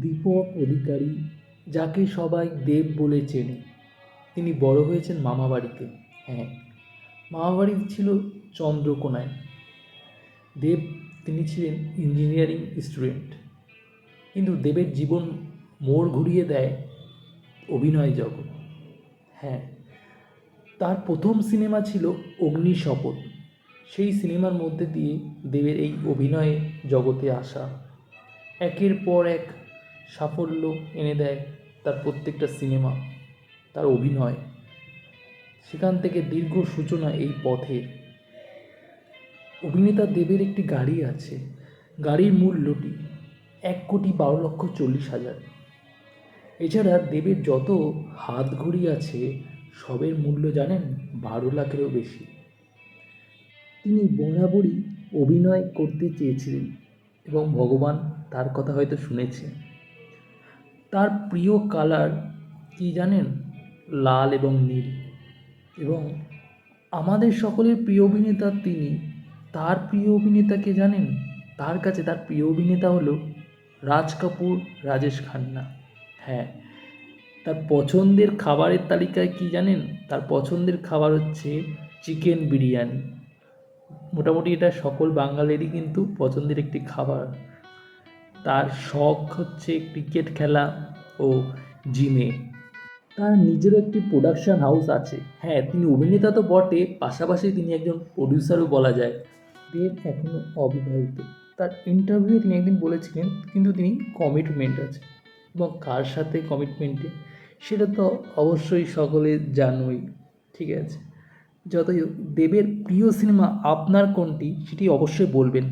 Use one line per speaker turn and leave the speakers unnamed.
দীপক অধিকারী, যাকে সবাই দেব বলে চেনে। তিনি বড় হয়েছেন মামাবাড়িতে। হ্যাঁ মামাবাড়ি ছিল চন্দ্রকোনায়। দেব, তিনি ছিলেন ইঞ্জিনিয়ারিং স্টুডেন্ট। কিন্তু দেবের জীবন মোড় ঘুরিয়ে দেয় অভিনয় জগৎ। হ্যাঁ তার প্রথম সিনেমা ছিল অগ্নিশপথ সেই সিনেমার মধ্যে দিয়ে দেবের এই অভিনয় জগতে আসা। একের পর এক সাফল্য এনে দেয় তার প্রত্যেকটা সিনেমা, তার অভিনয়। সেখান থেকে দীর্ঘ সূচনা এই পথের অভিনেতা দেবের একটি গাড়ি আছে। গাড়ির মূল্যটি এক কোটি বারো লক্ষ চল্লিশ হাজার। এছাড়া দেবের যত হাত ঘড়ি আছে, সবের মূল্য জানেন বারো লাখেরও বেশি। তিনি বরাবরই অভিনয় করতে চেয়েছিলেন এবং ভগবান তার কথা হয়তো শুনেছে তার প্রিয় কালার কি জানেন? লাল এবং নীল। এবং আমাদের সকলের প্রিয় অভিনেতা তিনি। তার প্রিয় অভিনেতাকে জানেন? তার কাছে তার প্রিয় অভিনেতা হলো রাজ কাপুর, রাজেশ খান্না। হ্যাঁ তার পছন্দের খাবারের তালিকায় কি জানেন? তার পছন্দের খাবার হচ্ছে চিকেন বিরিয়ানি। মোটামুটি এটা সকল বাঙালিরই কিন্তু পছন্দের একটি খাবার। তার শখ হচ্ছে ক্রিকেট খেলা ও জিমে তার নিজেরও একটি প্রোডাকশন হাউস আছে। হ্যাঁ তিনি অভিনেতা তো বটে, পাশাপাশি তিনি একজন প্রডিউসারও বলা যায়। দেব এখনও অবিবাহিত। তার ইন্টারভিউয়ে তিনি একদিন বলেছিলেন, কিন্তু তিনি কমিটমেন্ট আছে। এবং কার সাথে কমিটমেন্টে সেটা তো অবশ্যই সকলে জানোই। ঠিক আছে? যতই দেবের প্রিয় সিনেমা আপনার কোনটি, সেটি অবশ্যই বলবেন।